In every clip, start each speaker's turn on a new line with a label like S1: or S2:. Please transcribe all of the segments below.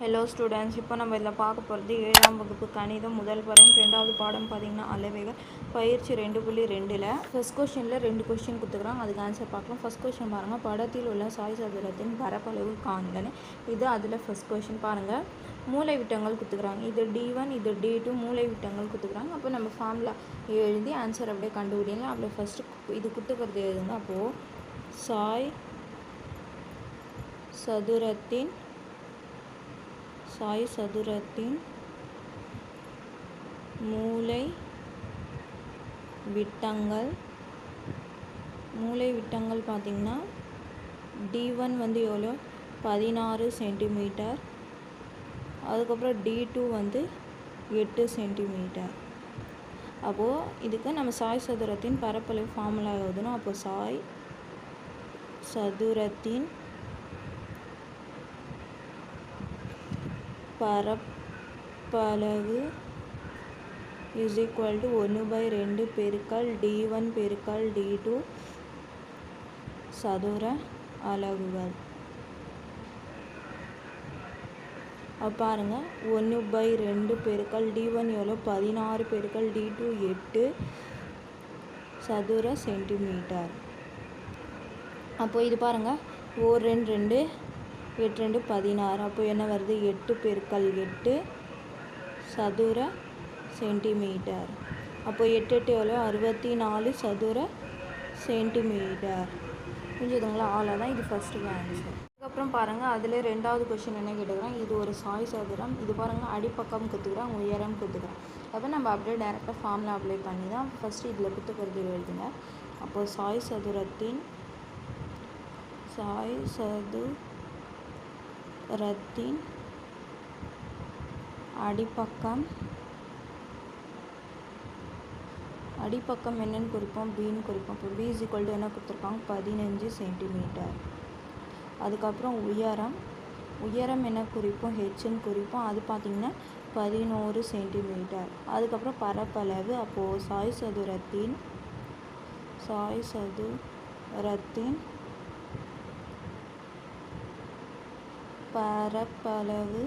S1: Hello students இப்போ நம்ம இதில் பார்க்க போகிறது ஏழாம் வகுப்பு கணிதம் முதல் பருவம். ரெண்டாவது பாடம் பார்த்தீங்கன்னா அளவைகள். பயிற்சி ரெண்டு புள்ளி ரெண்டில். ஃபஸ்ட் கொஷனில் ரெண்டு கொஷின் கொடுத்துக்குறாங்க அதுக்கு ஆன்சர் பார்க்கலாம். ஃபஸ்ட் கொஷின் பாருங்கள் படத்தில் உள்ள சாய் சதுரத்தின் பரப்பளவு காண்கன்னு இது அதில் ஃபஸ்ட் கொஷின் பாருங்கள் மூளை விட்டங்கள் கொடுத்துக்குறாங்க இது டி ஒன் இது டி டூ மூளை விட்டங்கள் கொடுத்துக்குறாங்க அப்போ நம்ம ஃபார்முலா எழுதி ஆன்சர் அப்படியே கண்டுபிடிங்க. அப்படியே ஃபஸ்ட்டு இது கொடுத்துக்கிறது எழுதுங்க அப்போது சாய் சதுரத்தின் சாய் சதுரத்தின் மூளை விட்டங்கள். மூலை விட்டங்கள் பார்த்திங்கன்னா டி ஒன் வந்து எவ்வளோ? பதினாறு சென்டிமீட்டர் அதுக்கப்புறம் டி டூ வந்து எட்டு சென்டிமீட்டர் அப்போது இதுக்கு நம்ம சாய் சதுரத்தின் பரப்பளவு ஃபார்முலா எழுதணும். அப்போ சாய் சதுரத்தின் பரப்பளவு இஸ் ஈக்குவல் டு ஒன்று பை ரெண்டு பெருக்கல் டி ஒன் பெருக்கல் டி டூ சதுர அலகுகள் பாருங்கள் பாருங்க ஒன்று பை ரெண்டு பெருக்கல் டி ஒன் எவ்வளோ பதினாறு பெருக்கல் டி டூ எட்டு சதுர சென்டிமீட்டர் அப்போது இது பாருங்கள் ஓர் ரெண்டு ரெண்டு எட்டு ரெண்டு பதினாறு. அப்போ என்ன வருது? எட்டு பெருக்கல் எட்டு சதுர சென்டிமீட்டர். அப்போ எட்டு எட்டு எவ்வளோ? அறுபத்தி நாலு சதுர சென்டிமீட்டர். புரிஞ்சுதுங்களா? அவ்வளோதான் இது ஃபஸ்ட்டு ஆன்சர் அதுக்கப்புறம் பாருங்கள் அதில் ரெண்டாவது கொஷின் என்ன கேட்டுக்கிறேன்? இது ஒரு சாய் சதுரம். இது பாருங்கள் அடிப்பக்கம் கொடுத்துக்கிறேன் உயரம் கொடுத்துக்கிறேன் அப்போ நம்ம அப்படியே டேரெக்டாக ஃபார்மில் அப்ளை பண்ணி தான் ஃபஸ்ட்டு இதில் குத்துக்கிறது எழுதுங்க. அப்போது சாய் சதுரத்தின் சாய் ரத்தின் அடிப்பக்கம். அடிப்பக்கம் என்னன்னு குறிப்போம் பின்னு குறிப்போம். இப்போ பி இஸ் ஈக்குவல் டு என்ன கொடுத்துருக்காங்க? பதினஞ்சு சென்டிமீட்டர் அதுக்கப்புறம் உயரம். உயரம் என்ன குறிப்போம்? ஹெச்ன்னு குறிப்போம். அது பார்த்திங்கன்னா பதினோரு சென்டிமீட்டர் அதுக்கப்புறம் பரப்பளவு அப்போது சாய் சதுரத்தின் சாய் சதுரத்தின் பரப்பளவு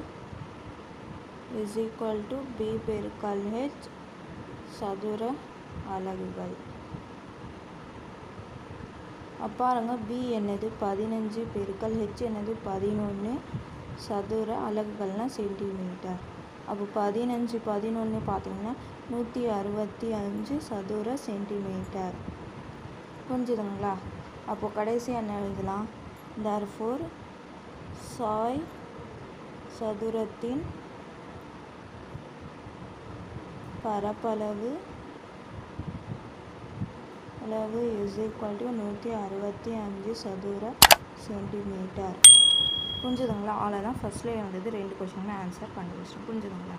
S1: இஸ் ஈக்குவல் டு பி பெருக்கல் ஹெச் சதுர அலகுகள். பாருங்க பி என்னது? பதினஞ்சு பெருக்கல் ஹெச் என்னது? பதினொன்று சதுர அலகுகள்னால் சென்டிமீட்டர் அப்போ பதினஞ்சு பதினொன்று பார்த்தீங்கன்னா நூற்றி அறுபத்தி அஞ்சு சதுர சென்டிமீட்டர் புரிஞ்சுதுங்களா? அப்போது கடைசி என்ன எழுதலாம்? தர்ஃபோர் சாய் சதுரத்தின் பரப்பளவு அளவு இஸ் ஈக்குவல் டு நூற்றி அறுபத்தி அஞ்சு சதுர சென்டிமீட்டர் புரிஞ்சுதுங்களா? அவ்வளோதான் ஃபஸ்ட்லேயே வந்தது ரெண்டு கொஷினுமே ஆன்சர் கண்டுபிடிச்சிட்டோம் புரிஞ்சுதுங்களா?